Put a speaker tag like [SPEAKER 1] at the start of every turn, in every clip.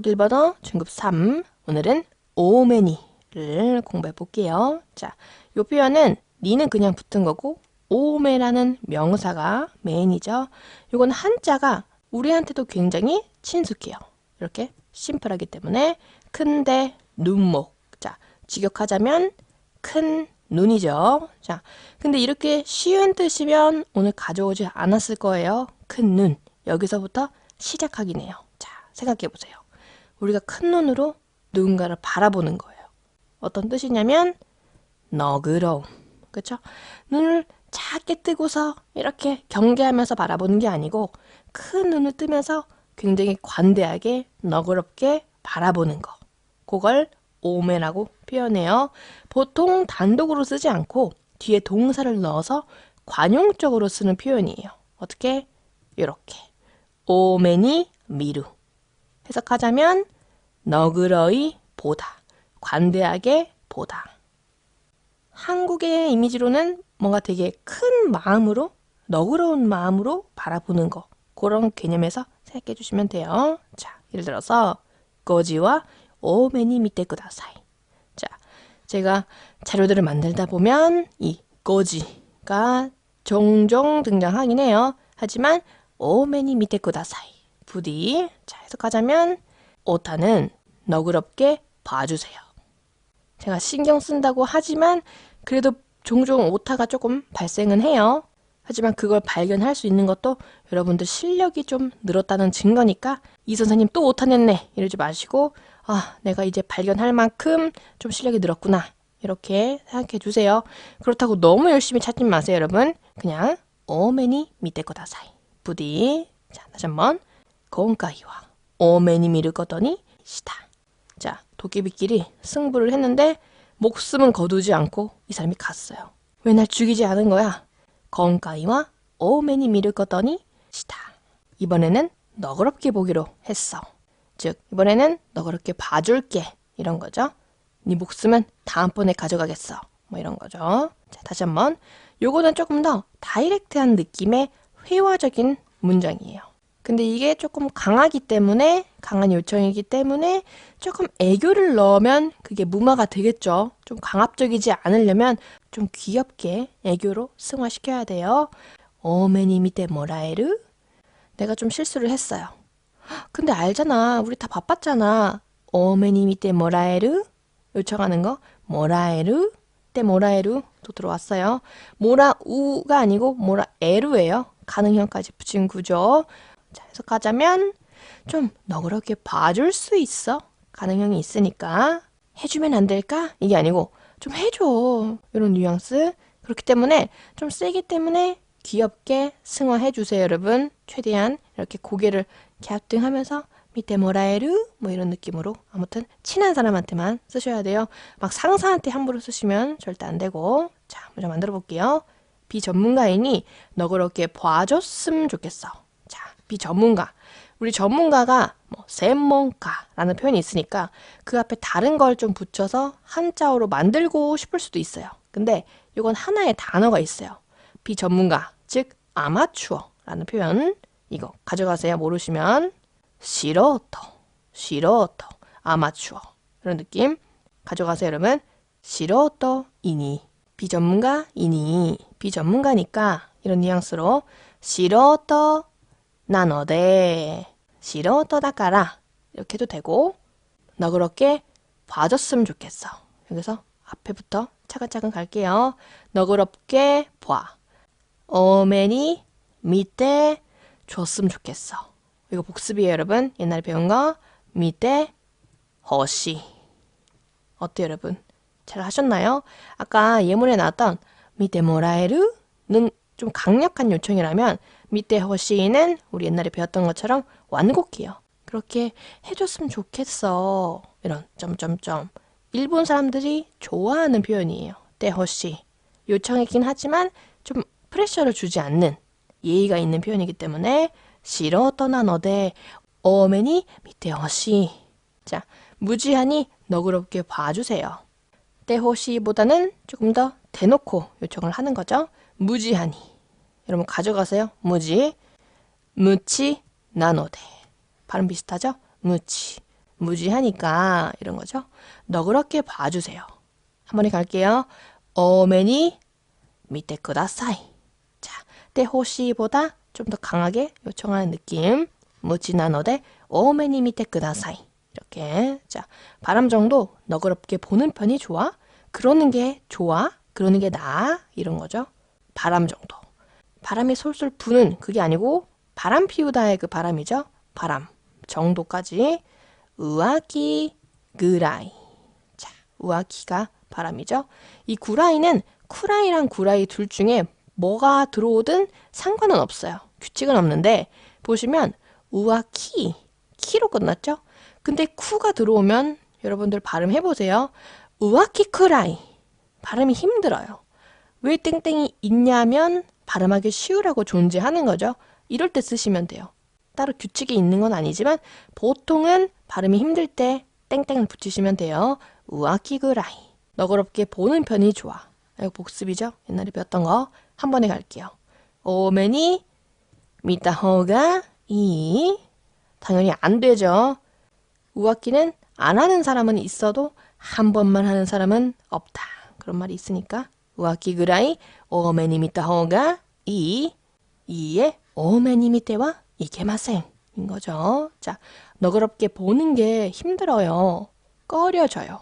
[SPEAKER 1] 한국 1번어, 중급 3. 오늘은 오메니를 공부해 볼게요. 자, 요 표현은 니는 그냥 붙은 거고 오메라는 명사가 메인이죠. 요건 한자가 우리한테도 굉장히 친숙해요. 이렇게 심플하기 때문에 큰데 눈목. 자, 직역하자면 큰 눈이죠. 자, 근데 이렇게 쉬운 뜻이면 오늘 가져오지 않았을 거예요. 큰 눈. 여기서부터 시작하긴 해요. 자, 생각해 보세요. 우리가 큰 눈으로 누군가를 바라보는 거예요. 어떤 뜻이냐면 너그러움. 그렇죠? 눈을 작게 뜨고서 이렇게 경계하면서 바라보는 게 아니고 큰 눈을 뜨면서 굉장히 관대하게 너그럽게 바라보는 거. 그걸 오메라고 표현해요. 보통 단독으로 쓰지 않고 뒤에 동사를 넣어서 관용적으로 쓰는 표현이에요. 어떻게? 이렇게. 오메니 미루. 해석하자면 너그러이 보다. 관대하게 보다. 한국의 이미지로는 뭔가 되게 큰 마음으로 너그러운 마음으로 바라보는 거. 그런 개념에서 생각해 주시면 돼요. 자, 예를 들어서 거지와 오메니 밑에 쿠다사이. 자, 제가 자료들을 만들다 보면 이 거지가 종종 등장하긴 해요. 하지만 오메니 밑에 쿠다사이. 부디 자, 해석하자면 오타는 너그럽게 봐주세요. 제가 신경 쓴다고 하지만 그래도 종종 오타가 조금 발생은 해요. 하지만 그걸 발견할 수 있는 것도 여러분들 실력이 좀 늘었다는 증거니까 이 선생님 또 오타 냈네 이러지 마시고 아 내가 이제 발견할 만큼 좀 실력이 늘었구나 이렇게 생각해 주세요. 그렇다고 너무 열심히 찾지 마세요 여러분. 그냥 오메니 밑에 거다 사이 부디 자 다시 한번 건가이와 오메니 미를 거더니 시다. 자 도깨비끼리 승부를 했는데 목숨은 거두지 않고 이 사람이 갔어요. 왜 날 죽이지 않은 거야? 건가이와 오메니 미를 거더니 시다. 이번에는 너그럽게 보기로 했어. 즉 이번에는 너그럽게 봐줄게 이런 거죠. 네 목숨은 다음번에 가져가겠어. 뭐 이런 거죠. 자 다시 한번 요거는 조금 더 다이렉트한 느낌의 회화적인 문장이에요. 근데 이게 조금 강하기 때문에 강한 요청이기 때문에 조금 애교를 넣으면 그게 무마가 되겠죠. 좀 강압적이지 않으려면 좀 귀엽게 애교로 승화시켜야 돼요. 오메니 미테 모라에르? 내가 좀 실수를 했어요. 근데 알잖아. 우리 다 바빴잖아. 오메니 미테 모라에르? 요청하는 거 모라에르? 때 모라에르 또 들어왔어요. 모라우가 아니고 모라에르예요. 가능형까지 붙인 구조. 자, 해석하자면 좀 너그럽게 봐줄 수 있어. 가능형이 있으니까 해주면 안 될까? 이게 아니고 좀 해줘. 이런 뉘앙스. 그렇기 때문에 좀 세기 때문에 귀엽게 승화해 주세요, 여러분. 최대한 이렇게 고개를 갸우뚱하면서 밑에 모라에르 뭐 이런 느낌으로 아무튼 친한 사람한테만 쓰셔야 돼요. 막 상사한테 함부로 쓰시면 절대 안 되고. 자, 먼저 만들어 볼게요. 비전문가이니 너그럽게 봐줬으면 좋겠어. 자, 비전문가. 우리 전문가가 뭐専門가라는 표현이 있으니까 그 앞에 다른 걸 좀 붙여서 한자어로 만들고 싶을 수도 있어요. 근데 이건 하나의 단어가 있어요. 비전문가, 즉 아마추어라는 표현 이거 가져가세요. 모르시면 시로토, 시로토, 아마추어 이런 느낌 가져가세요. 여러분 시로토이니 비전문가이니 비전문가니까 이런 뉘앙스로 시로토 나노데 시로토다까라 이렇게 해도 되고 너그럽게 봐줬으면 좋겠어. 여기서 앞에부터 차근차근 갈게요. 너그럽게 봐. 어메니 밑에 줬으면 좋겠어. 이거 복습이에요, 여러분. 옛날에 배운 거 밑에 허시. 어때요, 여러분? 잘 하셨나요? 아까 예문에 나왔던 밑에 모라에르는 좀 강력한 요청이라면 밑에 허시는 우리 옛날에 배웠던 것처럼 완곡해요. 그렇게 해줬으면 좋겠어. 이런 점점점. 일본 사람들이 좋아하는 표현이에요. 때허시. 요청이긴 하지만 좀 프레셔를 주지 않는 예의가 있는 표현이기 때문에 싫어 떠나너데 어머니 밑에 허시. 자, 무지하니 너그럽게 봐주세요. 때허시보다는 조금 더 대놓고 요청을 하는 거죠. 무지하니. 여러분 가져가세요. 무지. 무치 나노데. 발음 비슷하죠? 무치. 무지하니까 이런 거죠. 너그럽게 봐주세요. 한 번에 갈게요. 오메니 밑에 쿠다사이. 자, 때 호시보다 좀 더 강하게 요청하는 느낌. 무지 나노데 오메니 밑에 쿠다사이. 이렇게. 자, 바람 정도 너그럽게 보는 편이 좋아. 그러는 게 좋아. 그러는 게 나아. 이런 거죠. 바람 정도. 바람이 솔솔 부는 그게 아니고 바람 피우다의 그 바람이죠. 바람 정도까지. 우아키 그라이. 자, 우아키가 바람이죠. 이 구라이는 쿠라이랑 구라이 둘 중에 뭐가 들어오든 상관은 없어요. 규칙은 없는데 보시면 우아키 키로 끝났죠. 근데 쿠가 들어오면 여러분들 발음 해 보세요. 우아키 쿠라이 발음이 힘들어요. 왜 땡땡이 있냐면 발음하기 쉬우라고 존재하는 거죠. 이럴 때 쓰시면 돼요. 따로 규칙이 있는 건 아니지만 보통은 발음이 힘들 때 땡땡을 붙이시면 돼요. 우아키그라이. 너그럽게 보는 편이 좋아. 이거 복습이죠? 옛날에 배웠던 거. 한 번에 갈게요. 오메니 미타호가 이 당연히 안 되죠. 우아키는 안 하는 사람은 있어도 한 번만 하는 사람은 없다. 그런 말이 있으니까 우아키 그라이 오메니 미타호가 이 이에 오메니 미테와 이케마생 인 거죠. 자, 너그럽게 보는 게 힘들어요. 꺼려져요.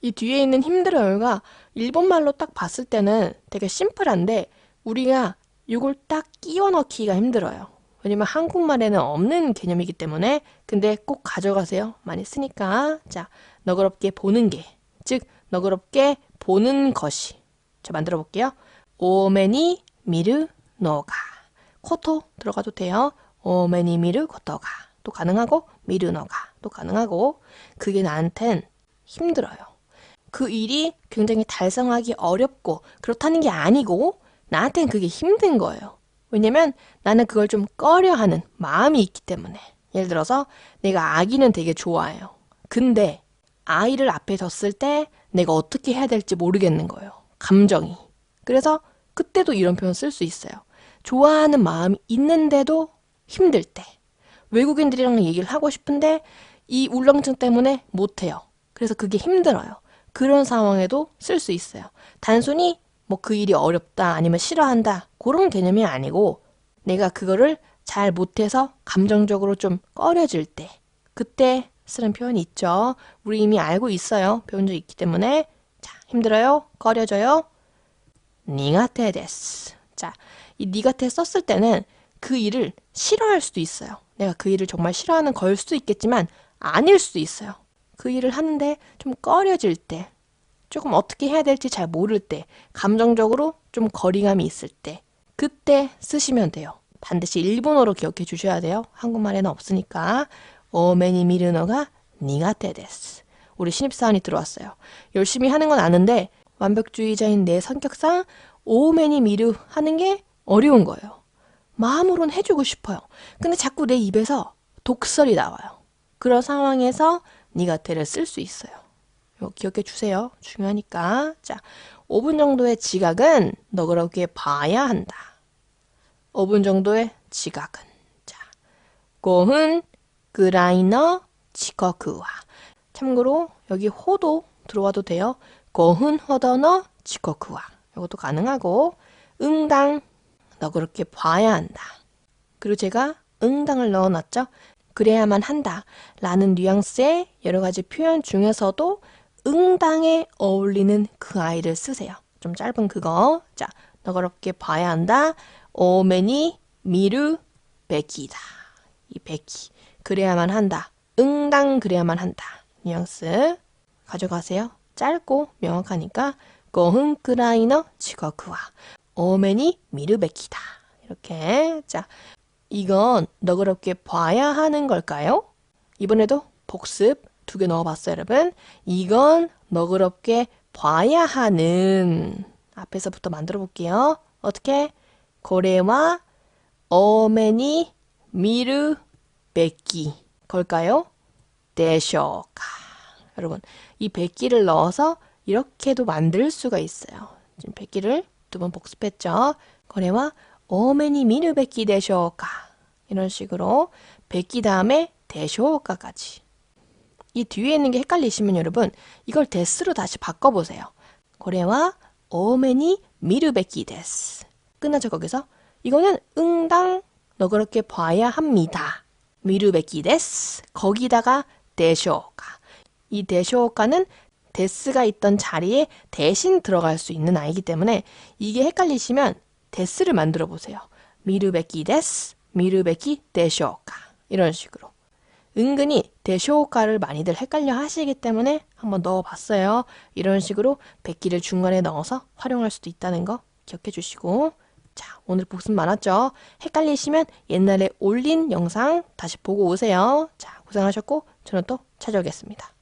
[SPEAKER 1] 이 뒤에 있는 힘들어요가 일본말로 딱 봤을 때는 되게 심플한데 우리가 이걸 딱 끼워 넣기가 힘들어요. 왜냐면 한국말에는 없는 개념이기 때문에 근데 꼭 가져가세요. 많이 쓰니까. 자, 너그럽게 보는 게, 즉 너그럽게 보는 것이. 자, 만들어 볼게요. 오메니 미르 노가. 코토 들어가도 돼요. 오메니 미르 코토가. 또 가능하고 미르 노가. 또 가능하고 그게 나한텐 힘들어요. 그 일이 굉장히 달성하기 어렵고 그렇다는 게 아니고 나한텐 그게 힘든 거예요. 왜냐면 나는 그걸 좀 꺼려하는 마음이 있기 때문에. 예를 들어서 내가 아기는 되게 좋아해요. 근데 아이를 앞에 뒀을 때 내가 어떻게 해야 될지 모르겠는 거예요. 감정이. 그래서 그때도 이런 표현 쓸 수 있어요. 좋아하는 마음이 있는데도 힘들 때. 외국인들이랑 얘기를 하고 싶은데 이 울렁증 때문에 못해요. 그래서 그게 힘들어요. 그런 상황에도 쓸 수 있어요. 단순히 뭐 그 일이 어렵다 아니면 싫어한다 그런 개념이 아니고 내가 그거를 잘 못해서 감정적으로 좀 꺼려질 때 그때 쓰는 표현이 있죠. 우리 이미 알고 있어요. 배운 적 있기 때문에 자 힘들어요. 꺼려져요. 니가테 데스. 자, 이 니가테 썼을 때는 그 일을 싫어할 수도 있어요. 내가 그 일을 정말 싫어하는 걸 수도 있겠지만 아닐 수도 있어요. 그 일을 하는데 좀 꺼려질 때, 조금 어떻게 해야 될지 잘 모를 때, 감정적으로 좀 거리감이 있을 때, 그때 쓰시면 돼요. 반드시 일본어로 기억해 주셔야 돼요. 한국말에는 없으니까. 오메니 미르노가 니가테 데스. 우리 신입사원이 들어왔어요. 열심히 하는 건 아는데 완벽주의자인 내 성격상 오메니 미르 하는 게 어려운 거예요. 마음으론 해주고 싶어요. 근데 자꾸 내 입에서 독설이 나와요. 그런 상황에서 니가테를 쓸 수 있어요. 이거 기억해 주세요. 중요하니까. 자, 5분 정도의 지각은 너그럽게 봐야 한다. 5분 정도의 지각은. 자, 5분 그라이너 지커크와. 참고로 여기 호도 들어와도 돼요. 5분 허더너 지커크와. 이것도 가능하고 응당 너그럽게 봐야 한다. 그리고 제가 응당을 넣어놨죠. 그래야만 한다. 라는 뉘앙스의 여러 가지 표현 중에서도 응당에 어울리는 그 아이를 쓰세요. 좀 짧은 그거. 자, 너그럽게 봐야 한다. 오메니 미르 베기다. 이 베기. 그래야만 한다. 응당 그래야만 한다. 뉘앙스 가져가세요. 짧고 명확하니까 고흥 크라이너 지거크와 오메니 미르 베기다. 이렇게. 자, 이건 너그럽게 봐야 하는 걸까요? 이번에도 복습 두 개 넣어봤어요, 여러분. 이건 너그럽게 봐야 하는 앞에서부터 만들어 볼게요. 어떻게? 고래와 어메니 미르 베끼 걸까요? 데쇼카. 여러분, 이 베끼를 넣어서 이렇게도 만들 수가 있어요. 지금 베끼를 두 번 복습했죠. 고래와 어메니 미르 베끼 데쇼카. 이런 식으로 베끼 다음에 데쇼카까지. 이 뒤에 있는 게 헷갈리시면 여러분 이걸 데스로 다시 바꿔보세요. 고래와 오메니 미르베키 데스. 끝나죠 거기서? 이거는 응당 너 그렇게 봐야 합니다. 미르베키 데스. 거기다가 데쇼가. 이 데쇼가는 데스가 있던 자리에 대신 들어갈 수 있는 아이기 때문에 이게 헷갈리시면 데스를 만들어 보세요. 미르베키 데스, 미르베키 데쇼가. 이런 식으로. 은근히 대쇼가를 많이들 헷갈려 하시기 때문에 한번 넣어봤어요. 이런 식으로 백기를 중간에 넣어서 활용할 수도 있다는 거 기억해 주시고 자 오늘 복습 많았죠? 헷갈리시면 옛날에 올린 영상 다시 보고 오세요. 자 고생하셨고 저는 또 찾아오겠습니다.